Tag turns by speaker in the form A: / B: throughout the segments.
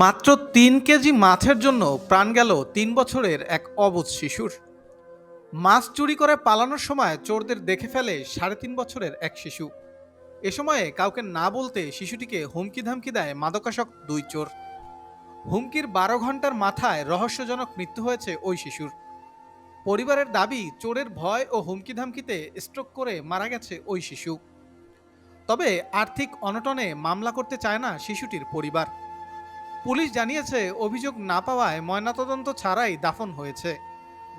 A: মাত্র তিন কেজি মাছের জন্য প্রাণ গেল তিন বছরের এক অবুধ শিশুর। মাছ চুরি করে পালানোর সময় চোরদের দেখে ফেলে সাড়ে তিন বছরের এক শিশু। এ সময়ে কাউকে না বলতে শিশুটিকে হুমকি ধামকি দেয় মাদকাসক্ত দুই চোর। হুমকির বারো ঘণ্টার মাথায় রহস্যজনক মৃত্যু হয়েছে ওই শিশুর। পরিবারের দাবি, চোরের ভয় ও হুমকি ধামকিতে স্ট্রোক করে মারা গেছে ওই শিশু। তবে আর্থিক অনটনে মামলা করতে চায় না শিশুটির পরিবার। পুলিশ জানিয়েছে অভিযোগ না পাওয়ায় ময়নাতদন্ত ছাড়াই দাফন হয়েছে।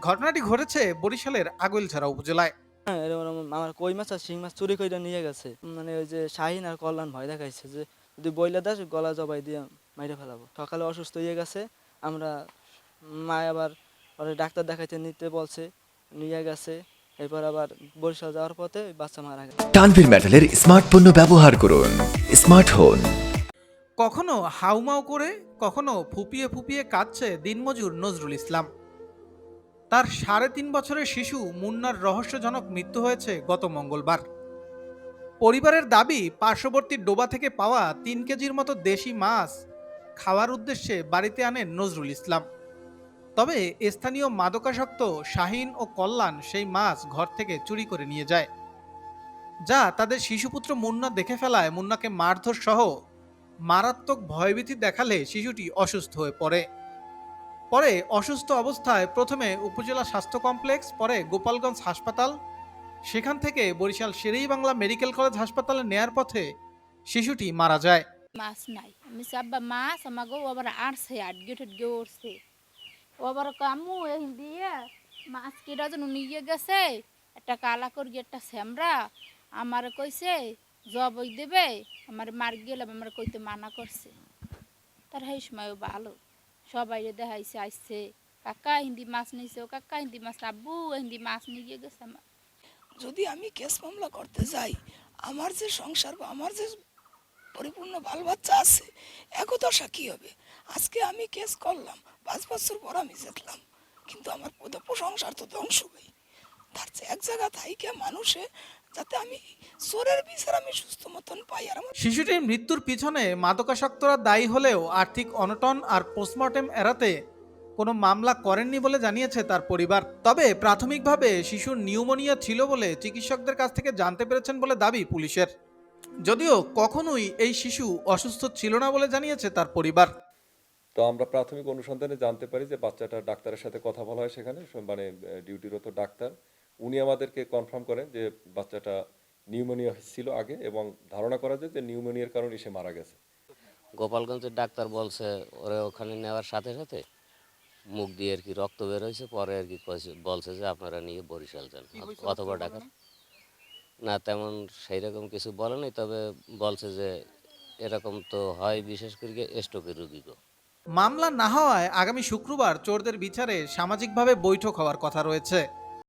A: ঘটনাটি ঘটেছে বরিশালের আগৈলঝাড়া উপজেলায়।
B: হ্যাঁ এরকম আমার কই মাছ আর শিং মাছ চুরি করে নিয়ে গেছে। মানে ওই যে শাহিন আর কল্যাণ ভয় দেখাইছে যে যদি বইলা দাস গলা জবাই দিয়ে মাইরে ফেলাবো। সকালে অসুস্থ হয়ে গেছে আমরা মা আবার ডাক্তার দেখাইতে নিতে বলছে নিয়ে গেছে। এরপর আবার বরিশাল যাওয়ার পথে বাচ্চা মারা গেছে।
C: তানভীর মেটালের স্মার্ট পণ্য ব্যবহার করুন। স্মার্ট হন
A: কখনো হাউমাউ করে, কখনো ফুপিয়ে ফুপিয়ে কাঁদছে দিনমজুর নজরুল ইসলাম। তার সাড়ে তিন বছরের শিশু মুন্নার রহস্যজনক মৃত্যু হয়েছে গত মঙ্গলবার। পরিবারের দাবি, পার্শ্ববর্তী ডোবা থেকে পাওয়া তিন কেজির মতো দেশি মাছ খাওয়ার উদ্দেশ্যে বাড়িতে আনেন নজরুল ইসলাম। তবে স্থানীয় মাদকাসক্ত শাহিন ও কল্যাণ সেই মাছ ঘর থেকে চুরি করে নিয়ে যায়। যা তাদের শিশুপুত্র মুন্না দেখে ফেলায়, মুন্নাকে মারধর সহ মারাত্মক ভয়ভীতি দেখালে শিশুটি অসুস্থ হয়ে পড়ে। পরে অসুস্থ অবস্থায় প্রথমে উপজেলা স্বাস্থ্য কমপ্লেক্স, পরে গোপালগঞ্জ হাসপাতাল, সেখান থেকে বরিশাল শেরেই বাংলা মেডিকেল কলেজ হাসপাতালে নেয়ার পথে শিশুটি মারা যায়।
D: মাছ নাই। আমি সাব্বা মাছ আমাকে ওবার আনছে আটগে ঠেটগে উঠছে ওবার কামু এই দিয়ে মাছ কিরা যেন নিয়ে গেছে? একটা কালা করি একটা শ্যামরা। আমার কইছে জবই দেবে, আমার মার গেলাম আমার কইতে মানা করছে। তার সেই সময় ভালো। সবাই দেখাইছে আসছে কাকা, হিন্দি মাছ নিছে ও কাকা, হিন্দি মাছ, আব্বু, হিন্দি মাছ নিয়ে গিয়ে গেছে আমার।
E: যদি আমি কেস মামলা করতে যাই, আমার যে সংসার বা আমার যে পরিপূর্ণ বাল বাচ্চা আছে, একদশা কি হবে? আজকে আমি কেস করলাম, পাঁচ বছর পর আমি জিতলাম, কিন্তু আমার সংসার তো ধ্বংস হই তার চেয়ে এক জায়গা থাইকে মানুষে যাতে আমি চোরের বিচার আমি সুস্থ মতন পাই আর আমার
A: শিশুটির মৃত্যুর পিছনে মাদকাসক্তরা দায়ী হলেও আর্থিক অনটন আর পোস্টমর্টেম এড়াতে কোনো মামলা করেননি বলে জানিয়েছে তার পরিবার। তবে প্রাথমিকভাবে শিশুর নিউমোনিয়া ছিল বলে চিকিৎসকদের কাছ থেকে জানতে পেরেছেন বলে দাবি পুলিশের। যদিও কখনোই এই শিশু অসুস্থ ছিল না বলে জানিয়েছে তার পরিবার।
F: তো আমরা প্রাথমিক অনুসন্ধানে জানতে পারি যে বাচ্চাটা ডাক্তারের সাথে কথা বলা হয় সেখানে মানে ডিউটিরত ডাক্তার। উনি আমাদেরকে কনফার্ম করেন যে বাচ্চাটা নিউমোনিয়া ছিল আগে এবং ধারণা করা যায় যে নিউমোনিয়ার কারণে সে মারা গেছে।
G: গোপালগঞ্জের ডাক্তার বলছে ওরে ওখানে নেওয়ার সাথে সাথে মুখ দিয়ে আর কি রক্ত বের হয়েছে পরে আর কি বলছে যে আপনারা নিয়ে বরিশাল যান। অথবা ঢাকার না তেমন সেই রকম কিছু বলে নাই তবে বলছে যে এরকম তো হয় বিশেষ করে স্ট্রোকের রুগীগো
A: মামলা না হওয়ায় আগামী শুক্রবার চোরদের বিচারে সামাজিকভাবে বৈঠক হওয়ার কথা রয়েছে।